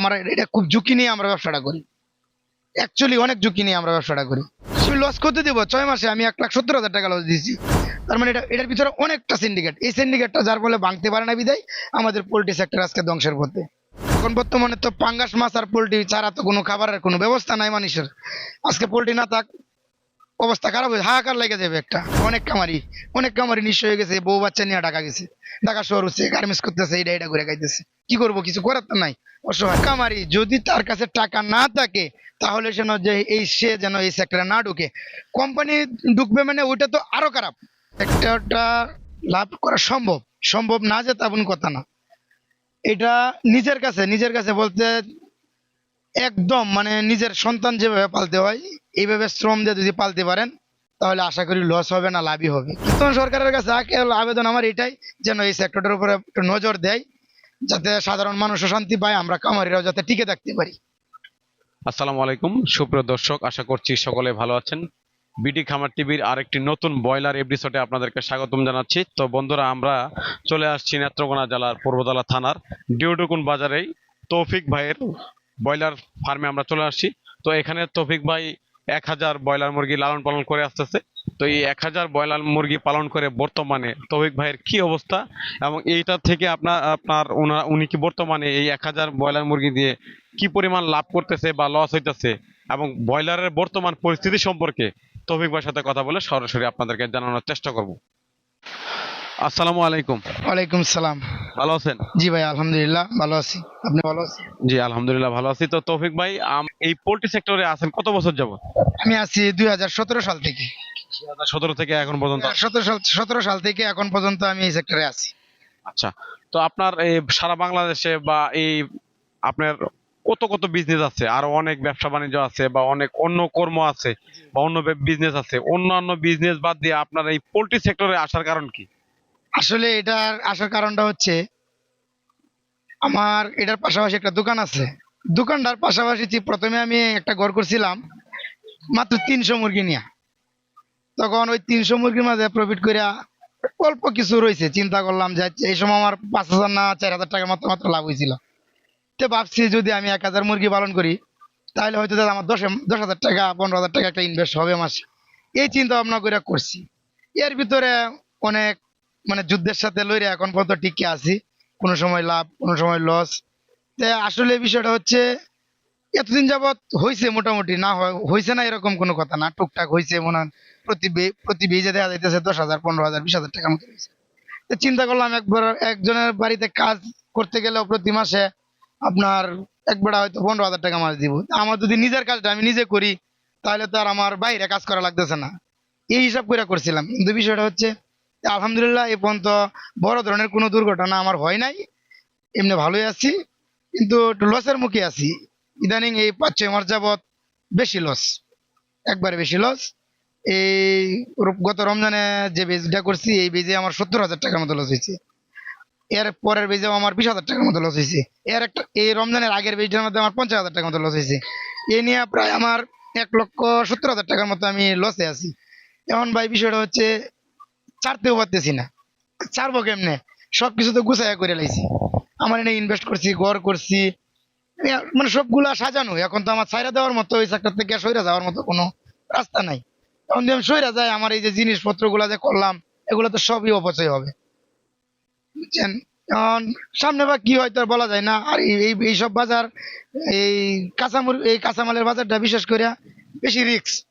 আমরা এটা খুব ঝুঁকি নিয়ে আমরা ব্যবসাটা করি। অ্যাকচুয়ালি অনেক ঝুঁকি নিয়ে আমরা ব্যবসাটা করি। আমি লস করতে দেবো, ছয় মাসে আমি এক লাখ সত্তর হাজার টাকা লস দিয়েছি। তার মানে এটা, এটার পিছনে অনেকটা সিন্ডিকেট এই সিন্ডিকেটটা যার ফলে ভাঙতে পারে না বিদায়, আমাদের পোলট্রি সেক্টর আজকে ধ্বংসের পথে। এখন বর্তমানে তো পাঙ্গাস মাছ আর পোলট্রি ছাড়া তো কোনো খাবারের কোনো ব্যবস্থা নাই মানুষের। আজকে পোলট্রি না থাক অবস্থা খারাপ হয়ে হাহাকার লেগে যাবে একটা। অনেক কামারি অনেক কামারি নিঃস্ব হয়ে গেছে, বউ বাচ্চা নিয়ে ঢাকা গেছে। ঢাকা শহর হচ্ছে গার্মেন্টস করতেছে এটা এটা করে খাইতেছে। কি করব, কিছু করার তো নাই। অসহায় কামারি যদি তার কাছে টাকা না থাকে, তাহলে যেন যে এই, সে যেন এই সেক্টরে না ঢুকে। কোম্পানি ঢুকবে মানে ওইটা তো আরও খারাপ। সেক্টরটা লাভ করা সম্ভব সম্ভব না যে তেমন কথা না। এটা নিজের কাছে নিজের কাছে বলতে একদম মানে নিজের সন্তান যেভাবে পালতে হয় এইভাবে শ্রম দিয়ে যদি পালতে পারেন, তাহলে আশা করি লস হবে না, লাভই হবে। সরকারের কাছে আবেদন আমার এটাই, যেন এই সেক্টরের উপরে একটু নজর দেয়, যাতে সাধারণ মানুষও শান্তি পায়, আমরা কামারিরাও যাতে টিকে থাকতে পারি। আসসালামু আলাইকুম। সুপ্রিয় দর্শক, আশা করছি সকলে ভালো আছেন। বিডি খামার টিভির আরেকটি নতুন ব্রয়লার এপিসোডে আপনাদেরকে স্বাগতম জানাচ্ছি। তো বন্ধুরা, আমরা চলে আসছি নেত্রকোনা জেলার পূর্বতলা থানার ডিউডুকুন বাজারেই। তৌফিক ভাইয়ের ব্রয়লার ফার্মে আমরা চলে আসছি। তো এখানে তৌফিক ভাই এক হাজার ব্রয়লার মুরগি লালন পালন করে আসতেছে। তো এই এক হাজার ব্রয়লার মুরগি পালন করে বর্তমানে তৌফিক ভাইয়ের কি অবস্থা? এবং এইটা থেকে আপনার আপনার উনি কি বর্তমানে এই এক হাজার ব্রয়লার মুরগি দিয়ে কি পরিমাণ লাভ করতেছে বা লস হইতেছে? এবং ব্রয়লারের বর্তমান পরিস্থিতি সম্পর্কে তৌফিক ভাইয়ের সাথে কথা বলে সরাসরি আপনাদেরকে জানানোর চেষ্টা করব। আসসালামু আলাইকুম। ওয়ালাইকুম সালাম। ভালো আছেন? জি ভাই আলহামদুলিল্লাহ ভালো আছি। আপনি ভালো আছেন? জি আলহামদুলিল্লাহ ভালো আছি। তো তৌফিক ভাই এই পোল্ট্রি সেক্টরে আছেন কত বছর যাব আমি আছি দুই হাজার সতেরো সাল থেকে। সতেরো থেকে এখন পর্যন্ত? সতেরো সাল থেকে এখন পর্যন্ত আমি এই সেক্টরে আছি। আচ্ছা তো আপনার এই সারা বাংলাদেশে বা এই আপনার কত কত বিজনেস আছে? আরও অনেক ব্যবসা বাণিজ্য আছে বা অনেক অন্য কর্ম আছে বা অন্য বিজনেস আছে। অন্যান্য বিজনেস বাদ দিয়ে আপনার এই পোল্ট্রি সেক্টরে আসার কারণ কি? আসলে এটার আসার কারণটা হচ্ছে, আমার এটার পাশাপাশি একটা দোকান আছে। দোকানটার পাশাপাশি প্রথমে আমি একটা ঘর করছিলাম, মাত্র তিনশো মুরগি নিয়ে। তখন ওই তিনশো মুরগির মাঝে প্রফিট করে অল্প কিছু রয়েছে চিন্তা করলাম যে এই সময় আমার পাঁচ হাজার না চার হাজার টাকার মতো মাত্র লাভ হয়েছিল তো ভাবছি যদি আমি এক হাজার মুরগি পালন করি, তাহলে হয়তো দাদা আমার দশ দশ হাজার টাকা, পনেরো হাজার টাকা একটা ইনভেস্ট হবে মাসে। এই চিন্তা ভাবনা করে করছি। এর ভিতরে অনেক মানে যুদ্ধের সাথে লইরে এখন পর্যন্ত টিকে আছি। কোনো সময় লাভ, কোনো সময় লস তো আসলে বিষয়টা হচ্ছে, এতদিন যাবৎ হয়েছে মোটামুটি, না হয় হয়েছে না এরকম কোনো কথা না। টুকটাক হয়েছে মনে হয়, প্রতি প্রতি বেজে দেখা যাইতেছে দশ হাজার, পনেরো হাজার, বিশ হাজার টাকার মতো হয়েছে তো চিন্তা করলাম একবার একজনের বাড়িতে কাজ করতে গেলেও প্রতি মাসে আপনার একবার হয়তো পনেরো হাজার টাকা মাস দিব। আমার যদি নিজের কাজটা আমি নিজে করি, তাহলে তো আর আমার বাইরে কাজ করা লাগতেছে না। এই হিসাব করে করছিলাম। কিন্তু বিষয়টা হচ্ছে আলহামদুলিল্লাহ এ পর্যন্ত বড় ধরনের কোনো দুর্ঘটনা আমার হয় নাই। এমনি ভালোই আছি, কিন্তু একটু লসের মুখে আছি। ইদানিং এই পাঁচ, ছয় মাস যাবৎ বেশি লস একবারে বেশি লস এই গত রমজানে যে বেজটা করছি, এই বেজে আমার সত্তর হাজার টাকার মতো লস হয়েছে। এর পরের বেজেও আমার বিশ হাজার টাকার মতো লস হয়েছে। এর একটা, এই রমজানের আগের বেজটার মধ্যে আমার পঞ্চাশ হাজার টাকার মতো লস হয়েছে। এ নিয়ে প্রায় আমার এক লক্ষ সত্তর হাজার টাকার মতো আমি লসে আছি। এখন ভাই, বিষয়টা হচ্ছে ছাড়তেও পারতেছি না। ছাড়বো কেমনে? সব কিছু তো গুছাইয়া করে লাইছি। আমার এনে ইনভেস্ট করছি, ঘর করছি। মানে সবগুলা সাজানো। এখন তো আমার ছাইরা দেওয়ার মতো ওই সেক্টর থেকে সইরা যাওয়ার মতো কোনো রাস্তা নাই। এখন যদি আমি সইরা আমার এই যে জিনিসপত্রগুলো যে করলাম, এগুলো তো সবই অপচয় হবে। বুঝছেন? সামনে বা কি হয় তো বলা যায় না। আর এই, এই- এইসব বাজার, এই কাঁচামুর, এই কাঁচামালের বাজারটা বিশেষ করে বেশি রিস্ক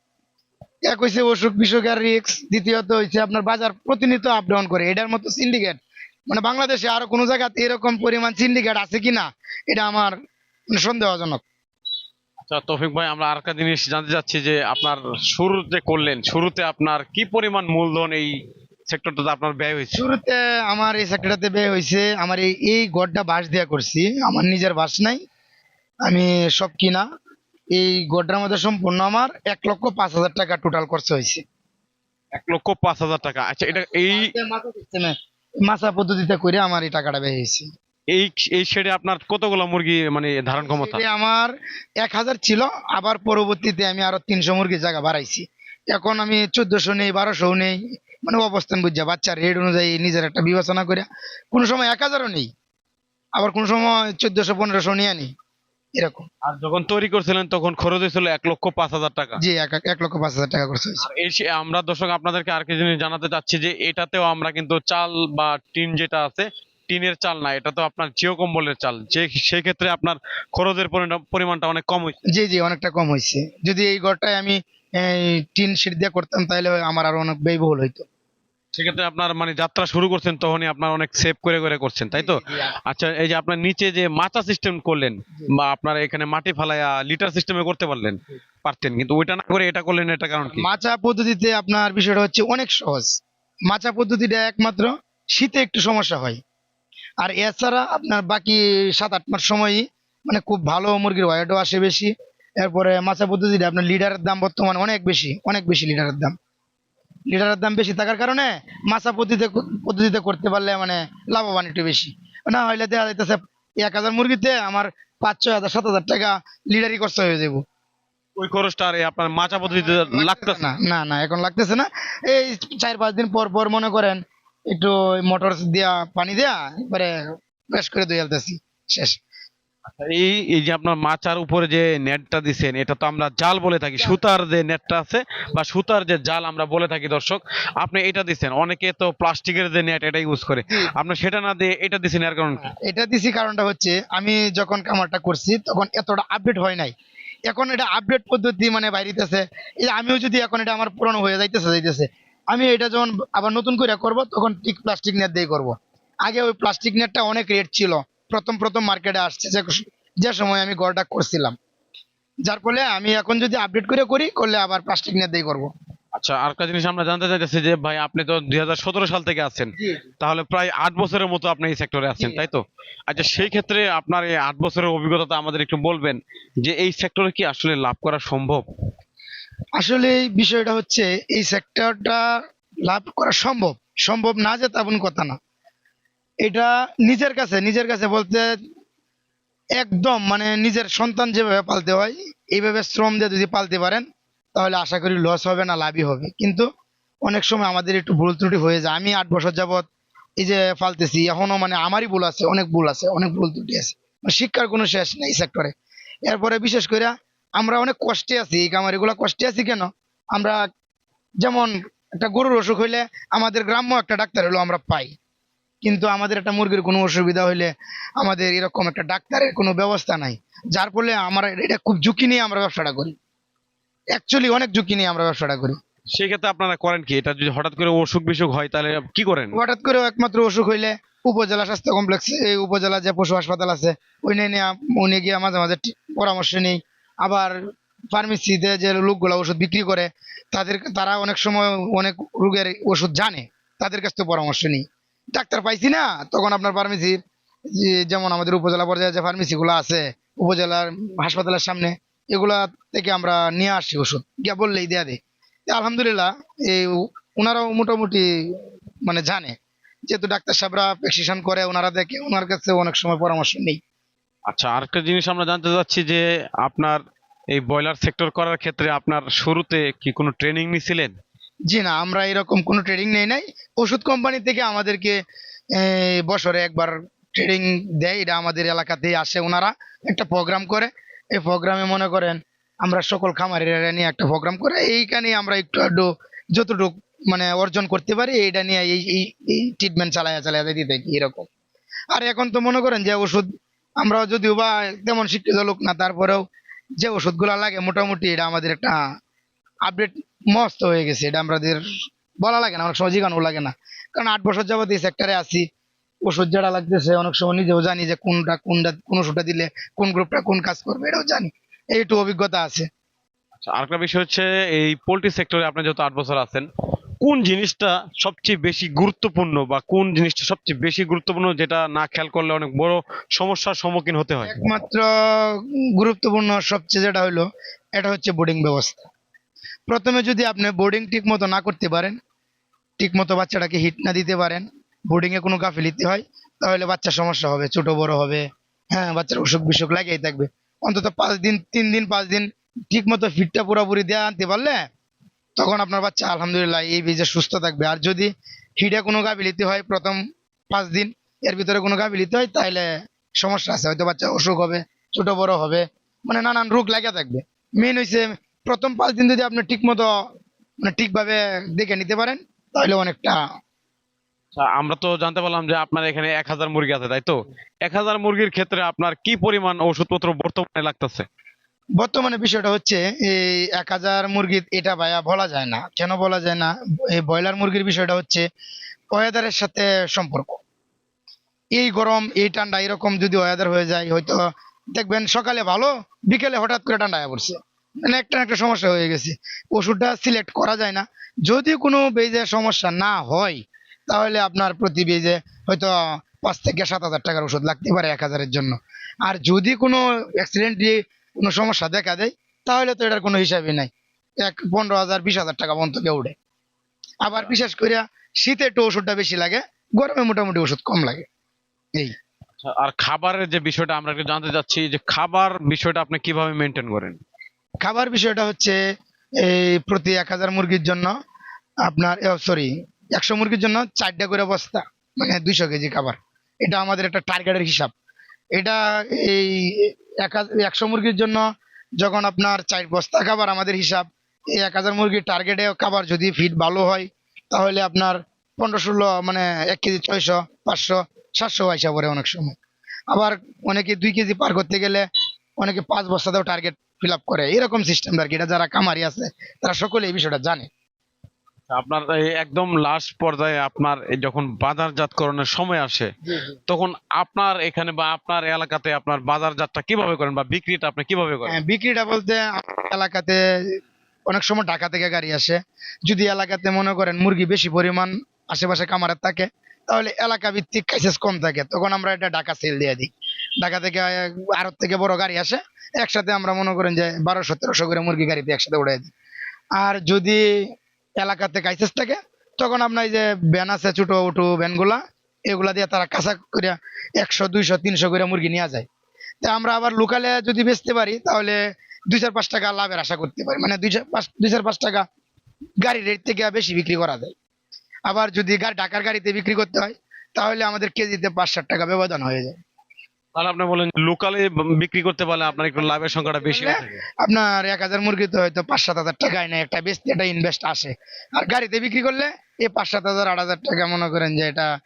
এক হয়েছে অসুখ বিসুখ আর রিক্স দ্বিতীয়ত হয়েছে আপনার বাজার প্রতিনিয়ত আপ ডাউন করে। এটার মতো সিন্ডিকেট মানে বাংলাদেশে আরও কোনো জায়গাতে এরকম পরিমাণ সিন্ডিকেট আছে কিনা এটা আমার মানে সন্দেহজনক। আচ্ছা তৌফিক ভাই আমরা আরেকটা জিনিস জানতে চাচ্ছি যে আপনার শুরুতে করলেন শুরুতে আপনার কি পরিমাণ মূলধন এই সেক্টরটাতে আপনার ব্যয় হয়েছে? শুরুতে আমার এই সেক্টরটাতে ব্যয় হয়েছে আমার এই এই গড়টা বাঁশ দেওয়া করছি। আমার নিজের বাঁশ নাই আমি সব কিনা। এই গড়টার মধ্যে সম্পূর্ণ আমার এক লক্ষ পাঁচ হাজার টাকা টোটাল খরচ হয়েছে। এক লক্ষ পাঁচ হাজার টাকা। আচ্ছা এটা এই মাছা পদ্ধতিতে করে আমার এই টাকাটা ব্যয় হয়েছে। এই এই শেডে আপনার কতগুলো মুরগি মানে ধারণ ক্ষমতা? আমার এক হাজার ছিল আবার পরবর্তীতে আমি আরও তিনশো মুরগির জায়গা বাড়াইছি। এখন আমি চোদ্দশো নেই বারোশো নেই মানে অবস্থান বুঝছে বাচ্চার রেট অনুযায়ী নিজের একটা বিবেচনা করে কোনো সময় এক হাজারও নেই আবার কোনো সময় চোদ্দশো পনেরোশো নিয়ে আনি। এরকম। আর যখন তৈরি করছিলেন তখন খরচ হয়েছিল এক লক্ষ পাঁচ হাজার টাকা। জি এক লক্ষ পাঁচ হাজার টাকা খরচ হয়েছে। আমরা দর্শক আপনাদেরকে আর কি জিনিস জানাতে চাচ্ছি যে এটাতেও আমরা কিন্তু চাল বা টিন যেটা আছে টিনের চাল না এটা তো আপনার জিও কম্বলের চাল। যে সেই ক্ষেত্রে আপনার খরচের পরিমাণটা অনেক কম হয়েছে। জি জি অনেকটা কম হয়েছে। যদি এই ঘরটায় আমি টিন শিট দিয়ে করতাম তাহলে আমার আরও অনেক ব্যয়বহুল হইতো। সেক্ষেত্রে আপনার মানে যাত্রা শুরু করছেন তখনই আপনার অনেক সেভ করে করে করছেন তাই তো? আচ্ছা এই যে আপনার নিচে যে মাচা সিস্টেম করলেন বা আপনার এখানে মাটি ফালাইয়া লিটার সিস্টেমে করতে পারলেন পারতেন কিন্তু ওইটা না করে এটা করলেন এটা কারণ কি? মাচা পদ্ধতিতে আপনার বিষয়টা হচ্ছে অনেক সহজ। মাচা পদ্ধতিটা একমাত্র শীতে একটু সমস্যা হয়। আর এছাড়া আপনার বাকি সাত আট মাস সময়ই মানে খুব ভালো মুরগির ওয়েটও আসে বেশি। এরপরে মাচা পদ্ধতিটা আপনার লিডারের দাম বর্তমানে অনেক বেশি অনেক বেশি লিডারের দাম। লিডারের দাম বেশি থাকার কারণে মাচা পদ্ধতিতে পদ্ধতিতে করতে পারলে মানে লাভবান একটু বেশি। না হইলে দেখা যাইতেছে এক হাজার মুরগিতে আমার পাঁচ ছয় হাজার সাত হাজার টাকা লিডারই খরচ হয়ে যাব ওই খরচটা আর আপনার মাচা পদ্ধতিতে লাগতেছে না? না না এখন লাগতেছে না। এই চার পাঁচ দিন পর পর মনে করেন একটু মোটর দিয়া পানি দেয়া এবারে বেশ করে দিয়ে আলতেছি শেষ। এই এই যে আপনার মাচার উপরে যে নেটটা দিছেন এটা তো আমরা জাল বলে থাকি। সুতার যে নেটটা আছে বা সুতার যে জাল আমরা বলে থাকি দর্শক আপনি এটা দিছেন। অনেকে তো প্লাস্টিকের যে নেট এটা ইউজ করে। আপনি সেটা না দিয়ে এটা দিছেন এর কারণ এটা দিছি কারণটা হচ্ছে আমি যখন কামারটা করছি তখন এতটা আপডেট হয় নাই। এখন এটা আপডেট পদ্ধতি মানে বাইরিতেছে। এই আমিও যদি এখন এটা আমার পুরনো হয়ে যাইতেছে যাইতেছে আমি এটা যখন আবার নতুন করে করব তখন ঠিক প্লাস্টিক নেট দিয়ে করব। আগে ওই প্লাস্টিক নেটটা অনেক রেট ছিল। প্রথম প্রথম মার্কেটে আসছে যে যে সময় আমি ঘরটা করছিলাম। যার ফলে আমি এখন যদি আপডেট করে করি করলে আবার প্লাস্টিক নেট দিয়ে করব। আচ্ছা আর একটা জিনিস আমরা জানতে চাইতেছি যে ভাই আপনি তো দুই সাল থেকে আছেন। তাহলে প্রায় আট বছরের মতো আপনি এই সেক্টরে আছেন তাই তো? আচ্ছা সেই ক্ষেত্রে আপনার এই আট বছরের অভিজ্ঞতা আমাদের একটু বলবেন যে এই সেক্টরে কি আসলে লাভ করা সম্ভব? আসলে এই বিষয়টা হচ্ছে এই সেক্টরটা লাভ করা সম্ভব। সম্ভব না যে তেমন কথা না। এটা নিজের কাছে নিজের কাছে বলতে একদম মানে নিজের সন্তান যেভাবে পালতে হয়, এইভাবে শ্রম দিয়ে যদি পালতে পারেন, তাহলে আশা করি লস হবে না, লাভই হবে। কিন্তু অনেক সময় আমাদের একটু ভুল ত্রুটি হয়ে যায়। আমি আট বছর যাবত এই যে পালতেছি, এখনও মানে আমারই ভুল আছে, অনেক ভুল আছে, অনেক ভুল ত্রুটি আছে। মানে শিক্ষার কোনো শেষ নেই সেক্টরে এরপরে বিশেষ করে আমরা অনেক কষ্টে আছি, এই কামারিগুলো কষ্টে আছি কেন? আমরা যেমন একটা গরুর অসুখ হইলে আমাদের গ্রাম্য একটা ডাক্তার হলো আমরা পাই। কিন্তু আমাদের একটা মুরগির কোনো অসুবিধা হইলে আমাদের এরকম একটা ডাক্তারের কোনো ব্যবস্থা নাই। যার ফলে আমরা এটা খুব ঝুঁকি নিয়ে আমরা ব্যবসাটা করি। অ্যাকচুয়ালি অনেক ঝুঁকি নিয়ে আমরা ব্যবসাটা করি। সেই ক্ষেত্রে আপনারা করেন কি? এটা যদি হঠাৎ করে অসুখ বিসুখ হয় তাহলে কি করেন? হঠাৎ করে একমাত্র অসুখ হইলে উপজেলা স্বাস্থ্য কমপ্লেক্স এই উপজেলা যে পশু হাসপাতাল আছে ওই নিয়ে উনি গিয়ে মাঝে মাঝে পরামর্শ নেই। আবার ফার্মেসিতে যে লোকগুলো ওষুধ বিক্রি করে তাদের তারা অনেক সময় অনেক রোগের ওষুধ জানে তাদের কাছ থেকে পরামর্শ নিই। ডাক্তার পাইছি না, তখন আপনার ফার্মেসি যেমন আমাদের উপজেলা পর্যায়ে যে ফার্মেসিগুলো আছে, উপজেলার হাসপাতালের সামনে, এগুলা থেকে আমরা নিয়ে আসি ওষুধ। গিয়া বললেই দেয়া তা আলহামদুলিল্লাহ, এই ওনারাও মোটামুটি মানে জানে। যেহেতু ডাক্তার সাহেবরা প্রেসক্রিপশন করে ওনারা দেখে ওনার কাছে অনেক সময় পরামর্শ নেই। আচ্ছা আরেকটা জিনিস আমরা জানতে চাচ্ছি যে, আপনার এই ব্রয়লার সেক্টর করার ক্ষেত্রে আপনার শুরুতে কি কোনো ট্রেনিং নিছিলেন? জি না, আমরা এরকম কোনো ট্রেনিং নেই নাই। ওষুধ কোম্পানি থেকে আমাদেরকে বছরে একবার ট্রেনিং দেয়। এটা আমাদের এলাকাতেই আসে ওনারা। একটা প্রোগ্রাম করে। এই প্রোগ্রামে মনে করেন, আমরা সকল খামারিরা নিয়ে একটা প্রোগ্রাম করে। এইখানে আমরা একটু একটু যতটুকু মানে অর্জন করতে পারি, এইটা নিয়ে এই এই ট্রিটমেন্ট চালায়া চালায়া দিতে থাকি এরকম। আর এখন তো মনে করেন যে ওষুধ আমরা যদিও বা তেমন শিক্ষিত লোক না, তারপরেও যে ওষুধগুলো লাগে, মোটামুটি এটা আমাদের একটা আপডেট মস্ত হয়ে গেছে এটা আমাদের বলা লাগে না অনেক সময় জিগানো লাগে না। কারণ আট বছর যাবত এই সেক্টরে আছি ওষুধ যেটা লাগতেছে অনেক সময় নিজেও জানি যে কোনটা কোনটা কোন ওষুধটা দিলে কোন গ্রুপটা কোন কাজ করবে এটাও জানি। এইটু অভিজ্ঞতা আছে। আচ্ছা আরেকটা বিষয় হচ্ছে এই পোল্ট্রি সেক্টরে আপনি যেহেতু আট বছর আছেন কোন জিনিসটা সবচেয়ে বেশি গুরুত্বপূর্ণ বা কোন জিনিসটা সবচেয়ে বেশি গুরুত্বপূর্ণ যেটা না খেয়াল করলে অনেক বড় সমস্যার সম্মুখীন হতে হয়? একমাত্র গুরুত্বপূর্ণ সবচেয়ে যেটা হলো এটা হচ্ছে বোর্ডিং ব্যবস্থা। প্রথমে যদি আপনি বোর্ডিং ঠিক মতো না করতে পারেন, ঠিক মতো বাচ্চাটাকে হিট না দিতে পারেন বোর্ডিং এ কোনো গাফিলিতি হয়, তাহলে বাচ্চার সমস্যা হবে, ছোট, বড় হবে। হ্যাঁ বাচ্চার অসুখ বিসুখ লাগিয়ে থাকবে। অন্তত পাঁচ দিন, তিন দিন, পাঁচ দিন ঠিক মতো ফিটটা পুরোপুরি দেওয়া আনতে পারলে, তখন আপনার বাচ্চা আলহামদুলিল্লাহ এই বীজে সুস্থ থাকবে। আর যদি হিটে কোনো গাফিলিতি হয় প্রথম পাঁচ দিন, এর ভিতরে কোনো গাফিলিতি হয়, তাহলে সমস্যা আছে। হয়তো বাচ্চা অসুখ হবে, ছোট, বড় হবে মানে নানান রোগ লাগা থাকবে। মেন হইছে প্রথম পাঁচ দিন যদি আপনি ঠিক মতো মানে ঠিকভাবে দেখে নিতে পারেন তাহলে অনেকটা আচ্ছা, আমরা তো জানতে পারলাম যে আপনার এখানে এক হাজার মুরগি আছে তাই তো? এক হাজার মুরগির ক্ষেত্রে আপনার কি পরিমাণ ওষুধপত্র বর্তমানে লাগতেছে? বর্তমানে বিষয়টা হচ্ছে এই এক হাজার মুরগি এটা ভাইয়া বলা যায় না। কেন বলা যায় না? এই ব্রয়লার মুরগির বিষয়টা হচ্ছে ওয়েদারের সাথে সম্পর্ক। এই গরম এই ঠান্ডা এরকম যদি ওয়েদার হয়ে যায় হয়তো দেখবেন সকালে ভালো বিকেলে হঠাৎ করে ঠান্ডা পড়ছে। মানে একটা একটা সমস্যা হয়ে গেছে। ওষুধটা সিলেক্ট করা যায় না। যদি কোনো বেজে সমস্যা না হয় তাহলে আপনার প্রতি বেজে হয়তো পাঁচ থেকে সাত হাজার টাকার ওষুধ লাগতে পারে এক হাজারের জন্য। আর যদি কোনো অ্যাক্সিডেন্টলি কোনো সমস্যা দেখা দেয় তাহলে তো এটার কোনো হিসাবই নাই। এক পনেরো হাজার বিশ হাজার টাকা পর্যন্ত কেউ উঠে আবার বিশেষ করে শীতে একটু ওষুধটা বেশি লাগে গরমে মোটামুটি ওষুধ কম লাগে। এই। আচ্ছা, আর খাবারের যে বিষয়টা আমরা জানতে চাচ্ছি যে খাবার বিষয়টা আপনি কীভাবে মেনটেন করেন? খাবার বিষয়টা হচ্ছে এই প্রতি এক হাজার মুরগির জন্য আপনার সরি একশো মুরগির জন্য চারটা করে বস্তা মানে দুইশো কেজি খাবার। এটা আমাদের একটা টার্গেটের হিসাব। এটা এই একশো মুরগির জন্য যখন আপনার চার বস্তা খাবার আমাদের হিসাব, এই এক হাজার মুরগির টার্গেটে খাবার যদি ফিট ভালো হয়, তাহলে আপনার পনেরো ষোলো মানে এক কেজি ছয়শো, পাঁচশো, সাতশো পয়সা পড়ে অনেক সময়। আবার অনেকে দুই কেজি পার করতে গেলে অনেকে পাঁচ বস্তাতেও টার্গেট ফিল আপ করে। এরকম সিস্টেম আর কি। এটা যারা কামারি আছে তারা সকলে এই বিষয়টা জানে। আপনার একদম লাস্ট পর্যায়ে আপনার যখন বাজারজাতকরণের সময় আসে তখন আপনার এখানে বা আপনার এলাকাতে আপনার বাজারজাতটা কীভাবে করেন বা বিক্রিটা আপনি কীভাবে করেন? হ্যাঁ, বিক্রিটা বলতে এলাকাতে অনেক সময় ঢাকা থেকে গাড়ি আসে। যদি এলাকাতে মনে করেন মুরগি বেশি পরিমাণ আশেপাশে কামারের থাকে তাহলে এলাকা ভিত্তিক কাইসেস কম থাকে। তখন আমরা এটা ঢাকা সেল দিয়ে দিই। ঢাকা থেকে আরব থেকে বড় গাড়ি আসে, একসাথে আমরা মনে করেন যে বারোশো, তেরোশো করে মুরগি গাড়িতে একসাথে উড়াই দিই। আর যদি এলাকাতে কাইসেস থাকে, তখন আপনার এই যে ভ্যান আছে, ছোটো উঠু ভ্যানগুলা এগুলা দিয়ে তারা কাঁচা করে একশো, দুইশো, তিনশো করে মুরগি নেওয়া যায়। তা আমরা আবার লোকালে যদি বেচতে পারি, তাহলে দুই চার পাঁচ টাকা লাভের আশা করতে পারি। মানে দুই চার পাঁচ, দুই চার পাঁচ টাকা গাড়ির রেট থেকে বেশি বিক্রি করা যায়। আবার যদি ঢাকার গাড়িতে বিক্রি করতে হয় তাহলে আমাদের কেজিতে পাঁচ ষাট টাকা ব্যবধান হয়ে যায়। তাহলে আপনি বলেন লোকালে বিক্রি করতে পারলে আপনার একটু লাভের সংখ্যাটা বেশি আপনার এক হাজার হয়তো পাঁচ সাত হাজার না একটা বেচতে একটা ইনভেস্ট আসে। আর গাড়িতে বিক্রি করলে এই পাঁচ সাত হাজার আট হাজার টাকা মনে করেন যে এটা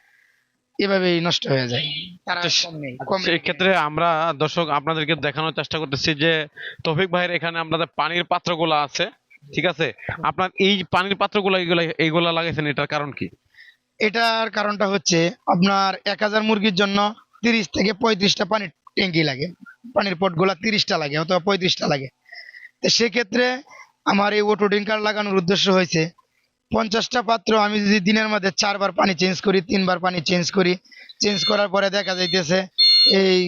এভাবেই নষ্ট হয়ে যায়। আচ্ছা, আমরা দর্শক আপনাদেরকে দেখানোর চেষ্টা করতেছি যে তৌফিক ভাইয়ের এখানে আপনাদের পানির পাত্রগুলো আছে। ঠিক আছে? আপনার এই পানির পাত্রগুলো এইগুলা এইগুলা লাগাইছেন, এটার কারণ কি? এটার কারণটা হচ্ছে আপনার এক হাজার মুরগির জন্য তিরিশ থেকে পঁয়ত্রিশটা পানির ট্যাঙ্কি লাগে। পানির পটগুলা তিরিশটা লাগে অথবা পঁয়ত্রিশটা লাগে। তো সেক্ষেত্রে আমার এই ওটো ড্রিঙ্কার লাগানোর উদ্দেশ্য হয়েছে, পঞ্চাশটা পাত্র আমি যদি দিনের মধ্যে চারবার পানি চেঞ্জ করি, তিনবার পানি চেঞ্জ করি চেঞ্জ করার পরে দেখা যাইতেছে এই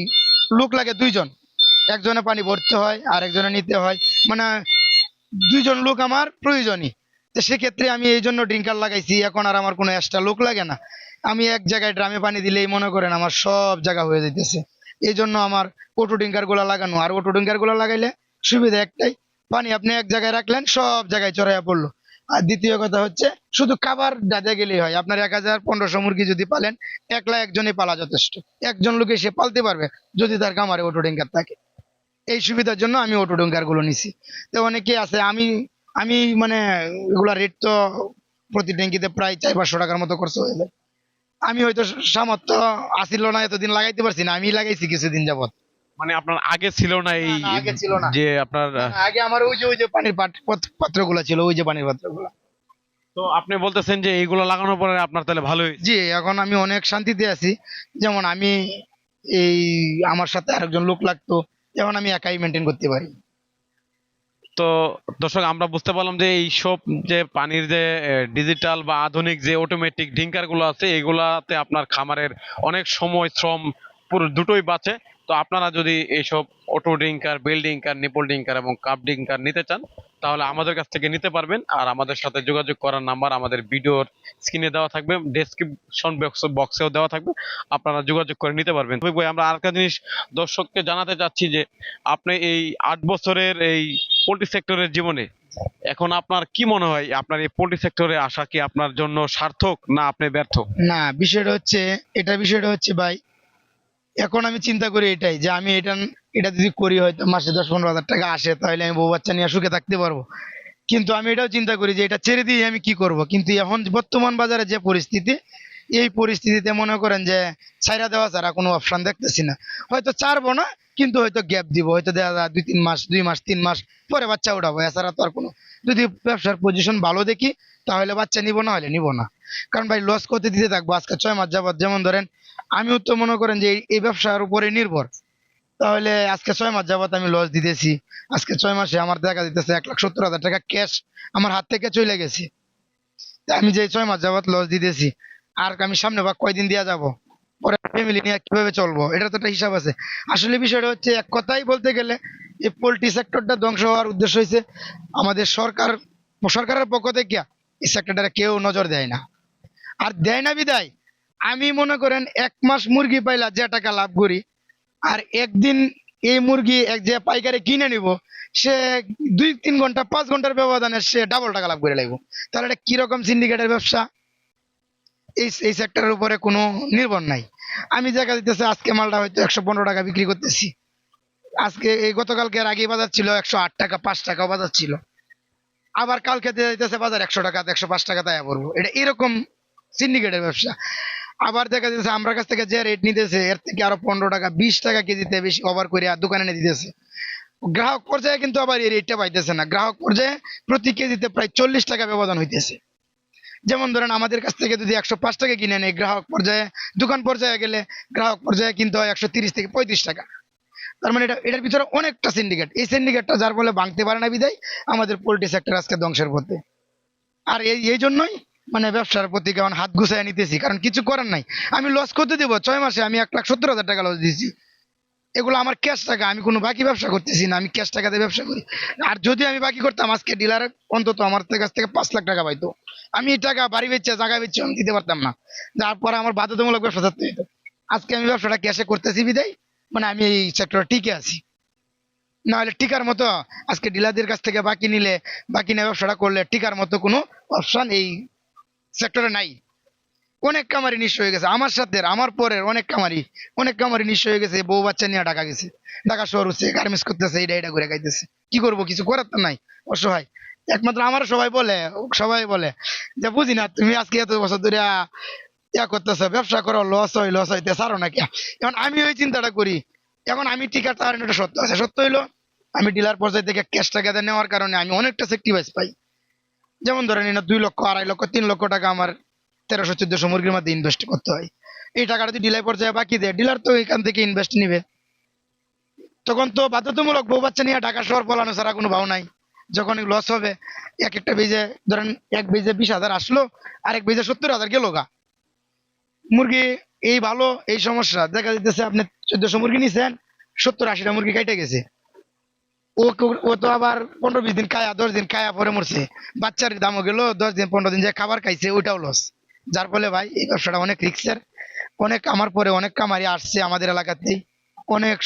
লোক লাগে দুইজন। একজনে পানি ভরতে হয় আর একজনে নিতে হয়। মানে দুইজন লোক আমার প্রয়োজনই। তো সেক্ষেত্রে আমি এই জন্য ড্রিঙ্কার লাগাইছি, এখন আর আমার কোনো এক্সট্রা লোক লাগে না। আমি এক জায়গায় ড্রামে পানি দিলেই মনে করেন আমার সব জায়গা হয়ে যাইতেছে। এই জন্য আমার অটো ড্রিঙ্কারগুলা লাগানো। আর অটো ড্রিঙ্কারগুলা লাগাইলে সুবিধা একটাই, পানি আপনি এক জায়গায় রাখলেন, সব জায়গায় চড়াইয়া পড়ল। আর দ্বিতীয় কথা হচ্ছে, শুধু খাবার দাদা গেলেই হয়। আপনার এক হাজার পনেরোশো মুরগি যদি পালেন, একলা একজনই পালা যথেষ্ট। একজন লোকে সে পালতে পারবে, যদি তার খামারে অটো ড্রিঙ্কার থাকে। এই সুবিধার জন্য আমি অটো ড্রিঙ্কারগুলো নিছি। তো অনেকে আছে আমি আমি মানে এগুলা রেট তো প্রতি ট্যাঙ্কিতে প্রায় চার পাঁচশো টাকার মতো খরচ হয়ে যায়। আমি হয়তো সামর্থ্য আসিল না এতদিন লাগাইতে পারছি না আমি লাগাইছি কিছুদিন যাবত মানে আপনার আগে ছিল না এই আগে ছিল না। যে আপনার আগে আমার ওই যে ওই যে পানির পাত্রগুলা ছিল ওই যে পানির পাত্রগুলা। তো আপনি বলতেছেন যে এইগুলো লাগানোর পরে আপনার তাহলে ভালোই। জি এখন আমি অনেক শান্তিতে আছি। যেমন আমি এই আমার সাথে আরেকজন লোক লাগতো যেমন আমি একাই মেনটেন করতে পারি। তো দর্শক, আমরা বুঝতে পারলাম যে এই সব যে পানির যে ডিজিটাল বা আধুনিক যে অটোমেটিক ড্রিঙ্কারগুলো আছে, এগুলাতে আপনার খামারের অনেক সময় শ্রম পুরো দুটোই বাঁচে। তো আপনারা যদি এইসব auto drinker bell drinker nipple drinker এবং কাপ ড্রিঙ্কার নিতে চান, তাহলে আমাদের কাছ থেকে নিতে পারবেন। আর আমাদের সাথে যোগাযোগ করার নাম্বার আমাদের ভিডিওর স্ক্রিনে দেওয়া থাকবে ডেসক্রিপশন বক্সেও দেওয়া থাকবে। আপনারা যোগাযোগ করে নিতে পারবেন। তবে আমরা আরেকটা জিনিস দর্শককে জানাতে চাচ্ছি যে, আপনি এই আট বছরের এই পোলট্রি সেক্টরের জীবনে এখন আপনার কি মনে হয়? আপনার এই পোল্ট্রি সেক্টরে আসা কি আপনার জন্য সার্থক না আপনি ব্যর্থ? না, বিষয়টা হচ্ছে, এটা বিষয়টা হচ্ছে ভাই এখন আমি চিন্তা করি এটাই যে আমি এটা এটা যদি করি হয়তো মাসে দশ পনেরো হাজার টাকা আসে, তাহলে আমি বউ বাচ্চা নিয়ে সুখে থাকতে পারব। কিন্তু আমি এটাও চিন্তা করি যে এটা ছেড়ে দিয়ে আমি কি করব? কিন্তু এখন বর্তমান বাজারে যে পরিস্থিতি, এই পরিস্থিতিতে মনে করেন যে ছাইরা দেওয়া ছাড়া কোনো অপশন দেখতেছি না। হয়তো ছাড়বো না, কিন্তু হয়তো গ্যাপ দিব, হয়তো দেখা যায় দুই তিন মাস, দুই মাস, তিন মাস, পরে বাচ্চা উঠাবো, এছাড়া তো আর কোনো যদি ব্যবসার পজিশন ভালো দেখি, তাহলে বাচ্চা নিব না হলে নিব না। কারণ ভাই লস করতে দিতে থাকব? আজকে ছয় মাস যাবত যেমন ধরেন, আমিও তো মনে করেন যে এই- ব্যবসার উপরে নির্ভর। তাহলে আজকে ছয় মাস যাবত আমি লস দিতেছি। আজকে ছয় মাসে আমার দেখা দিতেছে এক লাখ সত্তর হাজার টাকা ক্যাশ আমার হাত থেকে চলে গেছে। আমি যে ছয় মাস যাবত লস দিতেছি, আর আমি সামনে বা কয়দিন দিয়া যাব? পরে ফ্যামিলি নিয়ে কীভাবে চলবো? এটা তো একটা হিসাব আছে। আসলে বিষয়টা হচ্ছে, এক কথাই বলতে গেলে, এই পোল্ট্রি সেক্টরটা ধ্বংস হওয়ার উদ্দেশ্য হয়েছে আমাদের সরকার, সরকারের পক্ষ থেকে এই সেক্টরটা কেউ নজর দেয় না। আর দেয় না বিদায়, আমি মনে করেন এক মাস মুরগি পাইলা যে টাকা লাভ করি, আর একদিন এই মুরগি এক যে পাইকারে কিনে নিব, সে দুই তিন ঘণ্টা, পাঁচ ঘণ্টার ব্যবধানে সে ডাবল টাকা লাভ করে লাগবো তাহলে এটা কীরকম সিন্ডিকেটের ব্যবসা? এই এই সেক্টরের উপরে কোনো নির্ভর নাই। আমি দেখা দিতেছে আজকে মালটা হয়তো একশো পনেরো টাকা বিক্রি করতেছি। আজকে এই গতকালকে এর আগে বাজার ছিল একশো আট টাকা, পাঁচ টাকা বাজার ছিল। আবার কালকে দিয়ে দিতেছে বাজার একশো টাকা, একশো পাঁচ টাকা তাই পড়ব। এটা এরকম সিন্ডিকেটের ব্যবসা। আবার দেখা যাচ্ছে আমরা কাছ থেকে যে রেট নিতেছে, এর থেকে আরও পনেরো টাকা, বিশ টাকা কেজিতে বেশি ওভার করে আর দোকানে এনে দিতেছে। গ্রাহক পর্যায়ে কিন্তু আবার এই রেটটা পাইতেছে না। গ্রাহক পর্যায়ে প্রতি কেজিতে প্রায় চল্লিশ টাকা ব্যবধান হইতেছে। যেমন ধরেন আমাদের কাছ থেকে যদি একশো পাঁচ টাকা কিনে নেই গ্রাহক পর্যায়ে, দোকান পর্যায়ে গেলে গ্রাহক পর্যায়ে কিনতে হয় একশো তিরিশ থেকে পঁয়ত্রিশ টাকা। তার মানে এটা, এটার ভিতরে অনেকটা সিন্ডিকেট এই সিন্ডিকেটটা যার ফলে ভাঙতে পারে না বিদায়, আমাদের পোলট্রি সেক্টর আজকে ধ্বংসের পথে। আর এই এই জন্যই মানে ব্যবসার প্রতি কেমন হাত গুছায় নিতেছি, কারণ কিছু করার নাই। আমি লস করতে দিব, ছয় মাসে আমি এক লাখ সত্তর হাজার টাকা লস দিয়েছি। এগুলো আমার ক্যাশ টাকা, আমি কোনো বাকি ব্যবসা করতেছি না, আমি ক্যাশ টাকাতে ব্যবসা করি। আর যদি আমি বাকি করতাম, আজকে ডিলার অন্তত আমার কাছ থেকে পাঁচ লাখ টাকা পাইতো। আমি এই টাকা বাড়ি বেচছে জায়গা বেচছে আমি দিতে পারতাম না। তারপরে আমার বাধ্যতামূলক ব্যবসা থাকতে হতো আজকে আমি ব্যবসাটা ক্যাশে করতেছি বিদায়। মানে আমি এই সেক্টরে টিকে আছি। না হলে টিকার মতো আজকে ডিলারদের কাছ থেকে বাকি নিলে, বাকি নিয়ে ব্যবসাটা করলে টিকার মতো কোনো অপশান এই সেক্টরে নাই। অনেক কামারি নিঃস্ব হয়ে গেছে। আমার সাথে, আমার পরের অনেক কামারি অনেক কামারি নিঃস্ব হয়ে গেছে, বউ বাচ্চা নিয়ে ঢাকা গেছে। ঢাকা শহর হচ্ছে, গার্মেন্টস করতেছে এটা এটা করে খাইতেছে। কি করব, কিছু করার তো নাই, অসহায়। একমাত্র আমার সবাই বলে সবাই বলে যে, বুঝি না, তুমি আজকে এত বছর ধরে, ইয়া করতেছো, ব্যবসা করো লস হয় লস হইতে সারো নাকি? এখন আমি ওই চিন্তাটা করি, এখন আমি টিকা তার এটা সত্য আছে। সত্য হইল, আমি ডিলার পর্যায়ে থেকে ক্যাশ টাকা নেওয়ার কারণে আমি অনেকটা সেক্টিভাইজ পাই। যেমন ধরেন এটা দুই লক্ষ, আড়াই লক্ষ, তিন লক্ষ টাকা আমার তেরোশো চোদ্দশো মুরগির মধ্যে ইনভেস্ট করতে হয়। এই টাকাটা যদি ডিলার পর্যায়ে বাকি দেয় ডিলার তো এখান থেকে ইনভেস্ট নিবে। তখন তো বাধ্যতামূলক বউ বাচ্চা নিয়ে ঢাকা শহর পলানো ছাড়া কোনো ভাও নাই। যখন লস হবে, এক একটা বেজে ধরেন এক বেজে বিশ হাজার আসলো, আরেক বেজে সত্তর হাজার গেল গা। মুরগি এই ভালো, এই সমস্যা। দেখা যাইতেছে আপনি চোদ্দশো মুরগি নিছেন, সত্তর আশিটা মুরগি কেটে গেছে। ও ও তো আবার পনেরো বিশ দিন খায়া, দশ দিন কায়া পরে মরছে। বাচ্চার দামও গেল, দশ দিন পনেরো দিন যে খাবার খাইছে, ওইটাও লস যার ফলে ভাই এই ব্যবসাটা অনেক রিক্সের অনেক আমার পরে অনেক কামারি আসছে আমাদের এলাকাতেই, অনেক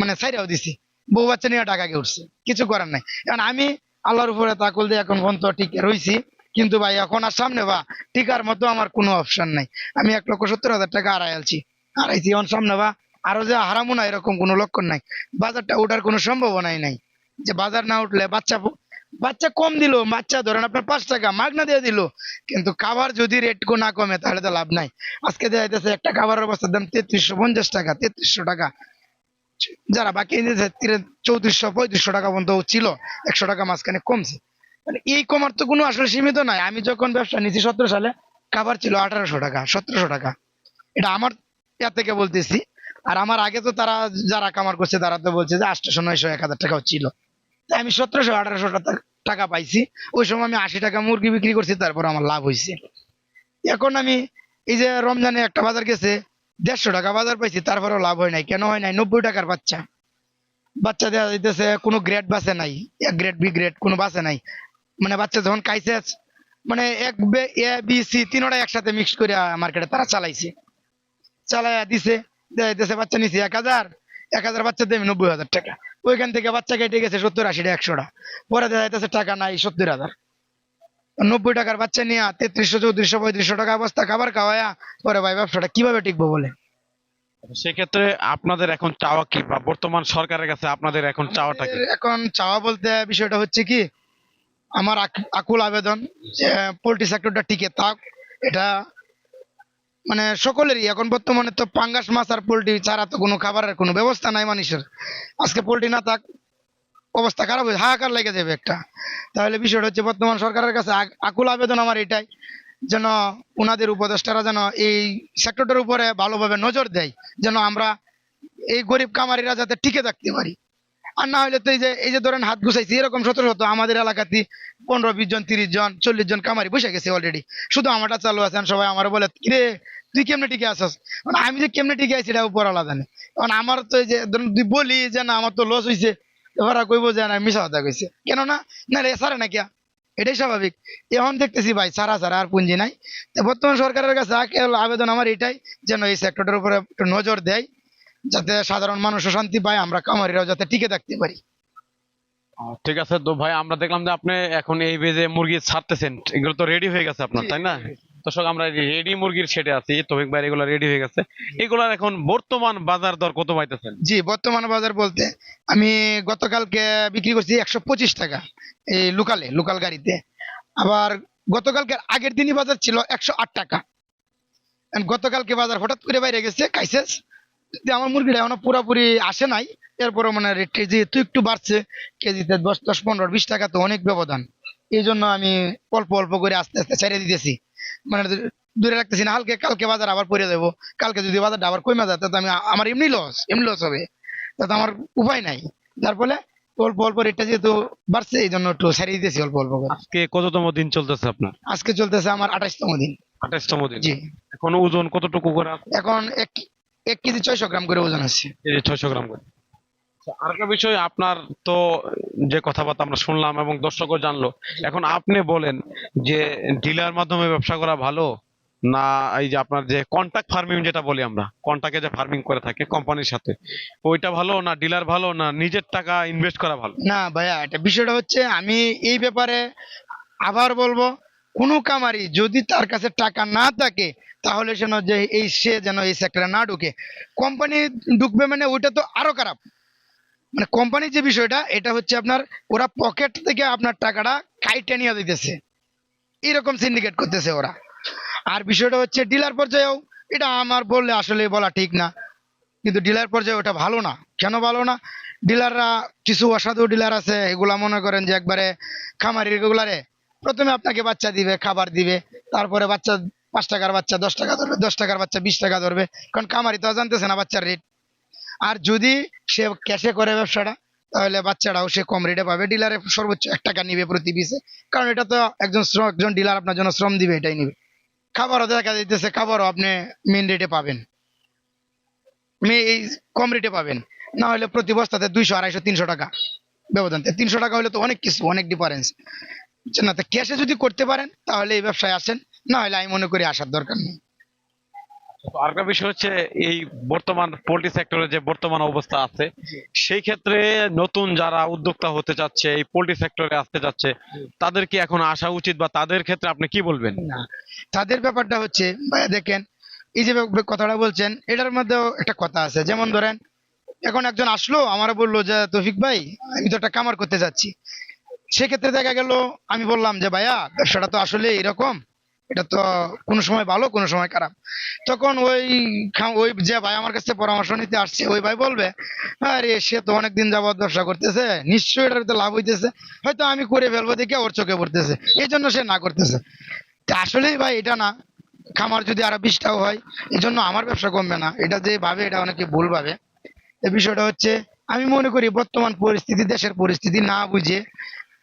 মানে সাইডাও দিছি। বউ বাচ্চা নিয়ে টাকা গে উঠছে, কিছু করার নাই। কারণ আমি আল্লাহর উপরে তাকুল দিয়ে এখন পর্যন্ত টিকে রয়েছি কিন্তু ভাই এখন আর সামনে বা টিকার মতো আমার কোনো অপশন নাই। আমি এক লক্ষ সত্তর হাজার টাকা হারাই আলছি হারাইছি এখন সামনে বা আরও যে হারামো না এরকম কোনো লক্ষণ নাই। বাজারটা ওঠার কোনো সম্ভাবনাই নাই। যে বাজার না উঠলে বাচ্চা বাচ্চা কম দিল, বাচ্চা ধরেন আপনার পাঁচ টাকা, মাগনা দিয়ে দিল, কিন্তু খাবার যদি রেট না কমে, তাহলে তো লাভ নাই। আজকে দেখা যাইতেছে একটা খাবারের অবস্থার দাম তেত্রিশশো পঞ্চাশ টাকা, তেত্রিশশো টাকা। যারা বাকি চৌত্রিশশো, পঁয়ত্রিশশো টাকা পর্যন্ত ছিল, একশো টাকা মাঝখানে কমছে। মানে এই কমার তো কোনো আসলে সীমিত নাই। আমি যখন ব্যবসা নিয়েছি সতেরো সালে, খাবার ছিল আঠারোশো টাকা, সতেরোশো টাকা। এটা আমার ইয়া থেকে বলতেছি। আর আমার আগে তো তারা, যারা কামার করছে, তারা তো বলছে যে আটশোশো নয়শো, এক হাজার টাকাও ছিল। আমি সতেরোশো, আঠারোশো টাকা পাইছি। ওই সময় আমি আশি টাকা মুরগি বিক্রি করছি, তারপর আমার লাভ হয়েছে এখন আমি এই যে রমজানে একটা বাজার গেছে, দেড়শো টাকা বাজার পাইছি, তারপরেও লাভ হয় নাই। কেন হয় নাই? নব্বই টাকার বাচ্চা। বাচ্চা দেওয়া যাইতেছে, কোনো গ্রেড বাসে নাই। এক গ্রেড বি গ্রেড কোনো বাসে নাই। মানে বাচ্চা যখন খাইছে মানে এক এ বি সি তিনোটা একসাথে মিক্স করে মার্কেটে তারা চালাইছে। চালাইয়া দিছে, দেয়া যাইতেছে বাচ্চা নিছে এক হাজার। এক হাজার বাচ্চা দেবে নব্বই হাজার টাকা। ওইখান থেকে বাচ্চা কেটে গেছে সত্তর আশিটা একশোটা। পরে দেখা যাইতেছে টাকা নাই সত্তর হাজার। নব্বই টাকার বাচ্চা নিয়ে তেত্রিশশো চৌত্রিশশো পঁয়ত্রিশশো টাকা অবস্থা খাবার খাওয়ায়া পরে ভাই ব্যবসাটা কীভাবে টিকবো বলে? সেক্ষেত্রে আপনাদের এখন চাওয়া কি বা বর্তমান সরকারের কাছে আপনাদের এখন চাওয়াটা কি? এখন চাওয়া বলতে বিষয়টা হচ্ছে কি আমার আক- আকুল আবেদন যে পোল্ট্রি সেক্টরটা টিকে থাক এটা মানে সকলেরই, এখন বর্তমানে তো পাঙ্গাস, মাছ আর পোলট্রি ছাড়া তো কোনো খাবারের কোনো ব্যবস্থা নাই মানুষের। আজকে পোলট্রি না থাক, অবস্থা খারাপ হয়ে হাহাকার লেগে যাবে একটা। তাহলে বিষয়টা হচ্ছে বর্তমান সরকারের কাছে আকুল আবেদন আমার এটাই, যেন ওনাদের উপদেষ্টারা যেন এই সেক্টরটার উপরে ভালোভাবে নজর দেয়, যেন আমরা এই গরিব কামারিরা যাতে টিকে থাকতে পারি। আর না হলে তো এই যে এই যে ধরেন হাত গুছাইছি, এরকম শত শত আমাদের এলাকাতে পনেরো, বিশ জন, তিরিশ জন, চল্লিশ জন কামারি বসে গেছে অলরেডি শুধু আমারটা চালু আছেন সবাই আমার বলে, কিরে, তুই কেমনে টিকে আসস মানে আমি যে কেমনে টিকে আছি এটা উপর আলাদা নেই। কারণ আমার তো এই যে, ধরুন তুই বলি যে, না, আমার তো লস হয়েছে এবার কইবো যে, না, মিশা কথা কইছে। কেন না রে সারে না কিয়া। এটাই স্বাভাবিক। এখন দেখতেছি ভাই সারা সারা আর পুঞ্জি নাই। বর্তমান সরকারের কাছে আবেদন আমার এটাই, যেন এই সেক্টরটার উপরে একটু নজর দেয়। যাতে সাধারণ মানুষও শান্তি পায় আমরা কামারিরাও যাতে টিকে থাকতে পারি। ঠিক আছে তো ভাই আমরা দেখলাম যে আপনি এখন এই বেজে মুরগি ছাড়তেছেন। এগুলো তো রেডি হয়ে গেছে আপনার তাই না? দর্শক আমরা রেডি মুরগির সেটে আছি। তৌফিক ভাই এগুলো রেডি হয়ে গেছে। এগুলার এখন বর্তমান বাজার দর কত পাইতেছেন? জি বর্তমান বাজার বলতে আমি গতকালকে বিক্রি করছি একশো পঁচিশ টাকা এই লোকালে লোকাল গাড়িতে। আবার গতকালকে আগের দিনই বাজার ছিল একশো আট টাকা। গতকালকে বাজার হঠাৎ করে বাইরে গেছে কাইসেস আমার মুরগিটা এখনও পুরোপুরি আসে নাই এরপরে মানে রেট যেহেতু একটু বাড়ছে কেজিতে দশ দশ পনেরো বিশ টাকা তো অনেক ব্যবধান। এই জন্য আমি অল্প অল্প করে আস্তে আস্তে ছেড়ে দিতেছি। মানে দূরে রাখতেছি না হালকে কালকে বাজার আবার পরে দেবো। কালকে যদি বাজারটা আবার কমে যায় তাতে আমি আমার এমনি লস এমনি লস হবে। তাতে আমার উপায় নাই। যার ফলে অল্প অল্প রেটটা যেহেতু বাড়ছে এই জন্য একটু ছাড়িয়ে দিতেছি অল্প অল্প করে। আজকে কততম দিন চলতেছে আপনার? আজকে চলতেছে আমার আঠাশতম দিন। আঠাশতম দিন। জি। এখন ওজন কতটুকু করে? এখন এক এক কেজি ছয়শো গ্রাম করে ওজন আছে। ছয়শো গ্রাম করে। আচ্ছা, আরেকটা বিষয় আপনার তো যে কথাবার্তা আমরা শুনলাম এবং দর্শকও জানলো এখন আপনি বলেন যে ডিলার মাধ্যমে ব্যবসা করা ভালো না এই যে আপনার যে কন্টাক্ট ফার্মিং যেটা বলি আমরা কন্টাক্টে যে ফার্মিং করে থাকে কোম্পানির সাথে ওইটা ভালো না ডিলার ভালো না নিজের টাকা ইনভেস্ট করা ভালো? না ভাইয়া এটা বিষয়টা হচ্ছে আমি এই ব্যাপারে আবার বলব কোনো কামারি যদি তার কাছে টাকা না থাকে, তাহলে যেন যে এই, সে যেন এই সেক্টরে না ঢুকে। কোম্পানি ঢুকবে মানে ওইটা তো আরও খারাপ। মানে কোম্পানির যে বিষয়টা, এটা হচ্ছে আপনার, ওরা পকেট থেকে আপনার টাকাটা কাইটে নিয়ে দিতেছে। এরকম সিন্ডিকেট করতেছে ওরা। আর বিষয়টা হচ্ছে ডিলার পর্যায়েও, এটা আমার বললে আসলে বলা ঠিক না। কিন্তু ডিলার পর্যায়ে ওটা ভালো না। কেন ভালো না? ডিলাররা কিছু অসাধু ডিলার আছে, এগুলা মনে করেন যে একবারে খামারি রেগুলারে প্রথমে আপনাকে বাচ্চা দিবে, খাবার দিবে, তারপরে বাচ্চা পাঁচ টাকার বাচ্চা, দশ টাকা ধরবে, দশ টাকার বাচ্চা, বিশ টাকা ধরবে। কারণ খামারি তো জানতেছে না বাচ্চার রেট আর যদি সে ক্যাশে করে ব্যবসাটা, তাহলে বাচ্চাটাও সে কম রেটে পাবে। ডিলারে সর্বোচ্চ এক টাকা নিবে প্রতি পিসে কারণ এটা তো একজন শ্রম একজন ডিলার আপনার জন্য শ্রম দিবে, এটাই নিবে। খাবারও দেখা যাইতেছে, খাবারও আপনি মেন রেটে পাবেন। এই কম রেটে পাবেন। না হলে প্রতি বস্তাতে দুইশো, আড়াইশো, তিনশো টাকা ব্যবধান। তিনশো টাকা হলে তো অনেক কিছু, অনেক ডিফারেন্স না? তো ক্যাশে যদি করতে পারেন তাহলে এই ব্যবসায় আসেন না হলে আমি মনে করি আসার দরকার নেই। আরেকটা বিষয় হচ্ছে এই বর্তমান পোল্ট্রি সেক্টরে যে বর্তমান অবস্থা আছে সেই ক্ষেত্রে নতুন যারা উদ্যোক্তা হতে চাচ্ছে এই পোল্ট্রি সেক্টরে আসতে চাচ্ছে তাদের কি এখন আসা উচিত বা তাদের ক্ষেত্রে আপনি কি বলবেন? না তাদের ব্যাপারটা হচ্ছে ভাইয়া দেখেন এই যে কথাটা বলছেন এটার মধ্যেও একটা কথা আছে। যেমন ধরেন এখন একজন আসলো আমার বলল যে তৌফিক ভাই আমি তো একটা কামার করতে যাচ্ছি। সেক্ষেত্রে দেখা গেল, আমি বললাম যে, ভাইয়া, ব্যবসাটা তো আসলে এরকম। এটা তো কোনো সময় ভালো, কোনো সময় খারাপ। তখন ওই ওই যে ভাই আমার কাছে পরামর্শ নিতে আসছে, ওই ভাই বলবে, আরে, সে তো অনেকদিন যাবত ব্যবসা করতেছে, নিশ্চয়ই এটার তো লাভ হইতেছে। হয়তো আমি করে ফেলব দেখে ওর চোখে পড়তেছে। এই জন্য সে না করতেছে। আসলেই ভাই এটা না। খামার যদি আরও বিশটাও হয়, এই জন্য আমার ব্যবসা কমবে না। এটা যে ভাবে, এটা অনেকে ভুল ভাবে। এই বিষয়টা হচ্ছে, আমি মনে করি বর্তমান পরিস্থিতি, দেশের পরিস্থিতি না বুঝে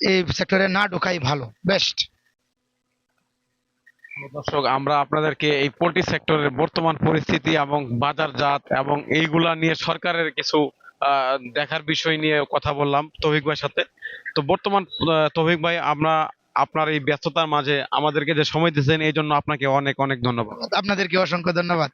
এই সেক্টরে না ঢোকাই ভালো বেস্ট দর্শক আমরা আপনাদেরকে এই পোল্ট্রি সেক্টরের বর্তমান পরিস্থিতি এবং বাজারজাত এবং এইগুলা নিয়ে সরকারের কিছু আহ, দেখার বিষয় নিয়ে কথা বললাম তৌফিক ভাইয়ের সাথে। তো বর্তমান তৌফিক ভাই আমরা আপনার এই ব্যস্ততার মাঝে আমাদেরকে যে সময় দিয়েছেন এই জন্য আপনাকে অনেক অনেক ধন্যবাদ। আপনাদেরকে অসংখ্য ধন্যবাদ।